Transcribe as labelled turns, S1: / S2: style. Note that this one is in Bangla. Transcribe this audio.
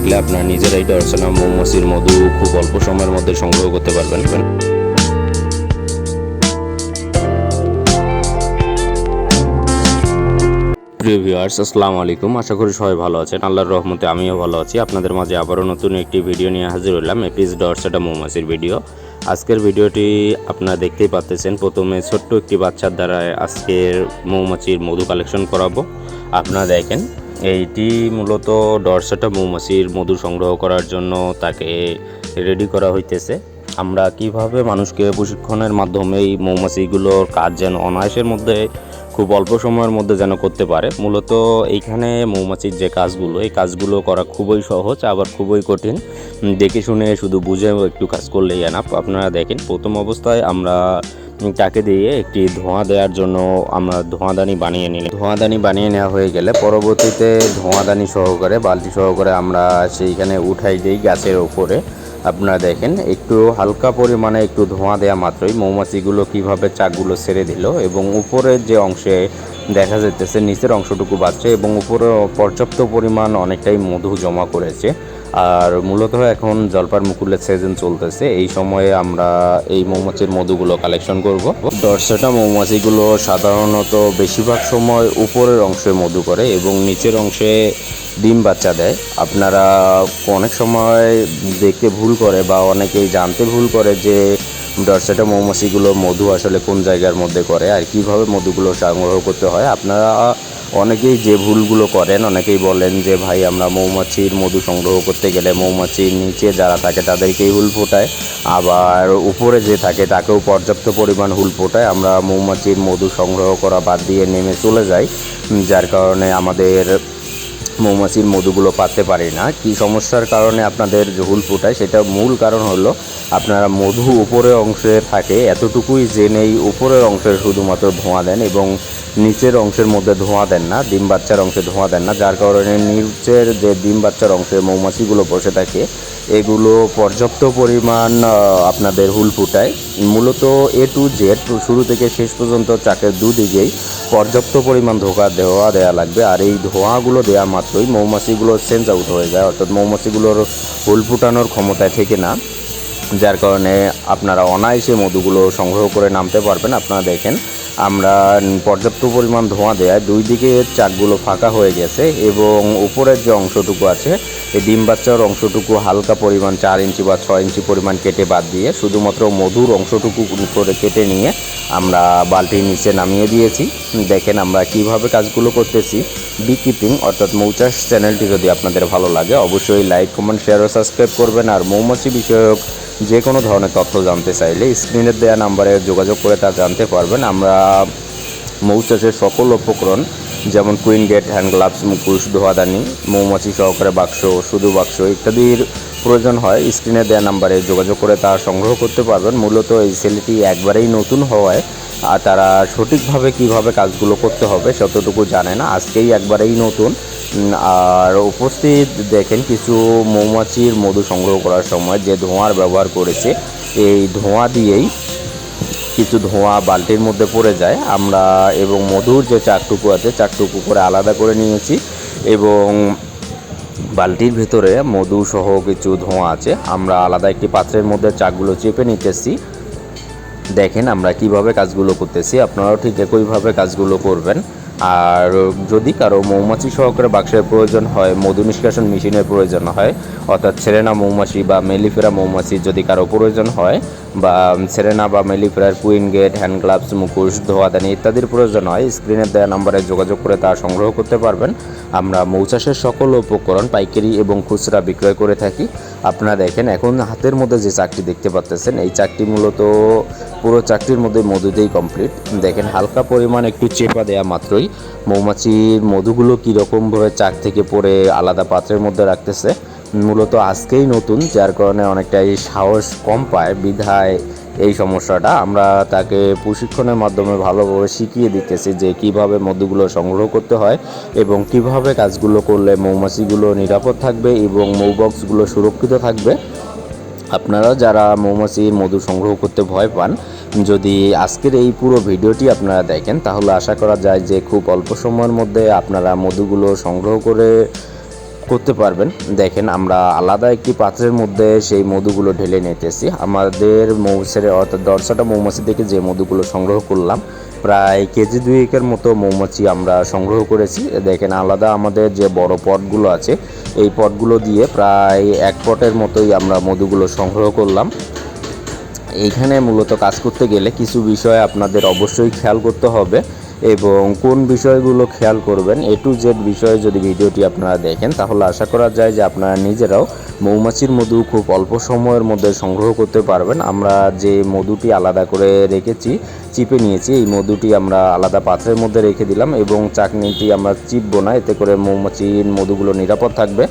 S1: দেখলে আপনারা নিজেরাই ডরসেনা মৌমাছির মধু খুব অল্প সময়ের মধ্যে সংগ্রহ করতে পারবেন। প্রিয় ভিউয়ার্স আসসালামু আলাইকুম। আশা করি সবাই ভালো আছেন। আল্লাহর রহমতে আমিও ভালো আছি। আপনাদের মাঝে আবারও নতুন একটি ভিডিও নিয়ে হাজির হলাম এপিস ডটস এটা মৌমাছির ভিডিও আজকের ভিডিওটি আপনারা দেখতেই পাচ্ছেন প্রথমে ছোট্ট একটি বাচ্চার দ্বারা আজকের মৌমাছির মধু কালেকশন করাবো। আপনারা দেখেন এইটি মূলত ডরসেটা মৌমাছির মধু সংগ্রহ করার জন্য তাকে রেডি করা হইতেছে। আমরা কীভাবে মানুষকে প্রশিক্ষণের মাধ্যমে এই মৌমাছিগুলোর কাজ যেন অনায়াসের মধ্যে, খুব অল্প সময়ের মধ্যে যেন করতে পারে, মূলত এইখানে মৌমাছির যে কাজগুলো, এই কাজগুলো করা খুবই সহজ, আবার খুবই কঠিন। দেখে শুনে শুধু বুঝে একটু কাজ করলেই এনাফ আপনারা দেখেন, প্রথম অবস্থায় আমরা তাকে দিয়ে একটি ধোঁয়া দেওয়ার জন্য আমরা ধোঁয়াদানি বানিয়ে নিলাম। ধোঁয়াদানি বানিয়ে নেওয়া হয়ে গেলে পরবর্তীতে ধোঁয়াদানি সহকারে, বালতি সহকারে আমরা সেইখানে উঠাই দিই গাছের ওপরে। আপনারা দেখেন, একটু হালকা পরিমাণে একটু ধোঁয়া দেওয়া মাত্রই মৌমাছিগুলো কীভাবে চাকগুলো ছেড়ে দিল এবং উপরের যে অংশে দেখা যেতেছে নিচের অংশটুকু বাড়ছে এবং উপরে পর্যাপ্ত পরিমাণ অনেকটাই মধু জমা করেছে। আর মূলত এখন জলপার মুকুলের সিজন চলতেছে। এই সময়ে আমরা এই মৌমাছির মধুগুলো কালেকশন করব। দর্শটা মৌমাছিগুলো সাধারণত বেশিরভাগ সময় উপরের অংশে মধু করে এবং নিচের অংশে ডিম বাচ্চা দেয়। আপনারা অনেক সময় দেখতে ভুল করে বা অনেকেই জানতে ভুল করে যে ডরসেটা মৌমাছিগুলো মধু আসলে কোন জায়গার মধ্যে করে আর কীভাবে মধুগুলো সংগ্রহ করতে হয়। আপনারা অনেকেই যে ভুলগুলো করেন, অনেকেই বলেন যে, ভাই, আমরা মৌমাছির মধু সংগ্রহ করতে গেলে মৌমাছির নিচে যারা থাকে তাদেরকেই হুল ফোটায়। আবার উপরে যে থাকে তাকেও পর্যাপ্ত পরিমাণ হুল ফোটায়। আমরা মৌমাছির মধু সংগ্রহ করা বাদ দিয়ে নেমে চলে যাই যার কারণে আমাদের মৌমাছির মধুগুলো পাতে পারি না। কি সমস্যার কারণে আপনাদের যে হুল ফোটায়, সেটা মূল কারণ হলো আপনারা মধু উপরের অংশে থাকে, এতটুকুই জেনেই উপরের অংশে শুধুমাত্র ধোঁয়া দেন এবং নিচের অংশের মধ্যে ধোঁয়া দেন না, ডিম বাচ্চার অংশে ধোঁয়া দেন না। যার কারণে নিচের যে ডিম বাচ্চার অংশে মৌমাছিগুলো বসে থাকে, এগুলো পর্যাপ্ত পরিমাণ আপনাদের হুল ফুটায়। মূলত এ টু জেড, শুরু থেকে শেষ পর্যন্ত চাকের দুদিকেই পর্যাপ্ত পরিমাণ ধোঁয়া দেওয়া দেওয়া লাগবে। আর এই ধোঁয়াগুলো দেওয়া মাত্রই মৌমাছিগুলোর সেন্স আউট হয়ে যায়, অর্থাৎ মৌমাছিগুলোর হুল ফুটানোর ক্ষমতায় থেকে না। যার কারণে আপনারা অনায়াসে মধুগুলো সংগ্রহ করে নামতে পারবেন। আপনারা দেখেন আমরা পর্যাপ্ত পরিমাণ ধোঁয়া দেয় দুই দিকে চাকগুলো ফাঁকা হয়ে গেছে এবং উপরের যে অংশটুকু আছে, এই ডিম বাচ্চার অংশটুকু হালকা পরিমাণ চার ইঞ্চি বা ছয় ইঞ্চি পরিমাণ কেটে বাদ দিয়ে শুধুমাত্র মধুর অংশটুকু করে কেটে নিয়ে আমরা বালতির নিচে নামিয়ে দিয়েছি। দেখেন আমরা কীভাবে কাজগুলো করতেছি। বি কিপিং অর্থাৎ মৌচাষ চ্যানেলটি যদি আপনাদের ভালো লাগে, অবশ্যই লাইক, কমেন্ট, শেয়ার ও সাবস্ক্রাইব করবেন। আর মৌমাছি বিষয়ক যে কোনো ধরনের তথ্য জানতে চাইলে স্ক্রিনের দেওয়া নাম্বারে যোগাযোগ করে তা জানতে পারবেন। আমরা মৌচাষের সকল উপকরণ, যেমন কুইন গেট হ্যান্ড গ্লাভস মুখোশ ধোয়াদানি, মৌমাছি সহকারে বাক্স, শুধু বাক্স ইত্যাদির প্রয়োজন হয়। স্ক্রিনে দেওয়া নাম্বারে যোগাযোগ করে তা সংগ্রহ করতে পারবেন। মূলত এই সেলটি একবারেই নতুন হওয়ায় আর তারা সঠিকভাবে কীভাবে কাজগুলো করতে হবে ততটুকু জানে না। আজকেই একবারেই নতুন। আর উপস্থিত দেখেন কিছু মৌমাছির মধু সংগ্রহ করার সময় যে ধোঁয়ার ব্যবহার করেছে, এই ধোঁয়া দিয়েই কিছু ধোঁয়া বালতির মধ্যে পড়ে যায়। আমরা এবং মধুর যে চাকটুকু আছে চাকটুকু করে আলাদা করে নিয়েছি এবং বালতির ভেতরে মধু সহ কিছু ধোঁয়া আছে। আমরা আলাদা একটি পাত্রের মধ্যে চাকগুলো চেপে নিতেছি। দেখেন আমরা কীভাবে কাজগুলো করতেছি। আপনারাও ঠিক একইভাবে কাজগুলো করবেন। আর যদি কারও মৌমাছি সহকারে বাক্সের প্রয়োজন হয়, মধু নিষ্কাশন মেশিনের প্রয়োজন হয়, অর্থাৎ ছেলেনা মৌমাছি বা মেলিফেরা মৌমাছি যদি কারও প্রয়োজন হয় বা সেরেনা বা মেলিফেরার কুইন গেট হ্যান্ড গ্লাভস মুখোশ ধোয়াদানি ইত্যাদির প্রয়োজন হয়। স্ক্রিনের দেওয়া নাম্বারে যোগাযোগ করে তা সংগ্রহ করতে পারবেন। আমরা মৌচাষের সকল উপকরণ, পাইকারি এবং খুচরা বিক্রয় করে থাকি। আপনারা দেখেন, এখন হাতের মধ্যে যে চাকটি দেখতে পাচ্তেছেন এই চাকটি মূলত পুরো চাকটির মধ্যে মধুতেই কমপ্লিট দেখেন, হালকা পরিমাণ একটু চেপা দেওয়া মাত্রই। মৌমাছির মধুগুলো কীরকমভাবে চাক থেকে পরে আলাদা পাত্রের মধ্যে রাখতেছে। মূলত আজকেই নতুন, যার কারণে অনেকটাই সাহস কম পায় বিধায় এই সমস্যাটা। আমরা তাকে প্রশিক্ষণের মাধ্যমে ভালোভাবে শিখিয়ে দিতেছি যে কীভাবে মধুগুলো সংগ্রহ করতে হয় এবং কীভাবে কাজগুলো করলে মৌমাছিগুলো নিরাপদ থাকবে এবং মৌবক্সগুলো সুরক্ষিত থাকবে। আপনারা যারা মৌমাছি মধু সংগ্রহ করতে ভয় পান, যদি আজকের এই পুরো ভিডিওটি আপনারা দেখেন, তাহলে আশা করা যায় যে খুব অল্প সময়ের মধ্যে আপনারা মধুগুলো সংগ্রহ করে করতে পারবেন। দেখেন, আমরা আলাদা একটি পাত্রের মধ্যে সেই মধুগুলো ঢেলে নিতেছি। আমাদের মৌমাছির অর্থাৎ দশটা মৌমাছি থেকে যে মধুগুলো সংগ্রহ করলাম, প্রায় কেজি দুয়েকের মতো মৌমাছি আমরা সংগ্রহ করেছি। দেখেন, আলাদা আমাদের যে বড় পটগুলো আছে, এই পটগুলো দিয়ে প্রায় এক পটের মতোই আমরা মধুগুলো সংগ্রহ করলাম। এইখানে মূলত কাজ করতে গেলে কিছু বিষয় আপনাদের অবশ্যই খেয়াল করতে হবে। এবং কোন বিষয়গুলো খেয়াল করবেন এ টু জেড বিষয়ে যদি ভিডিওটি আপনারা দেখেন, তাহলে আশা করা যায় যে আপনারা নিজেরাও মৌমাছির মধু খুব অল্প সময়ের মধ্যে সংগ্রহ করতে পারবেন। আমরা যে মধুটি আলাদা করে রেখেছি, চিপে নিয়েছি, এই মধুটি আমরা আলাদা পাত্রের মধ্যে রেখে দিলাম এবং চাকনিটি আমরা চিপবো না, এতে করে মৌমাছির মধুগুলো নিরাপদ থাকবে।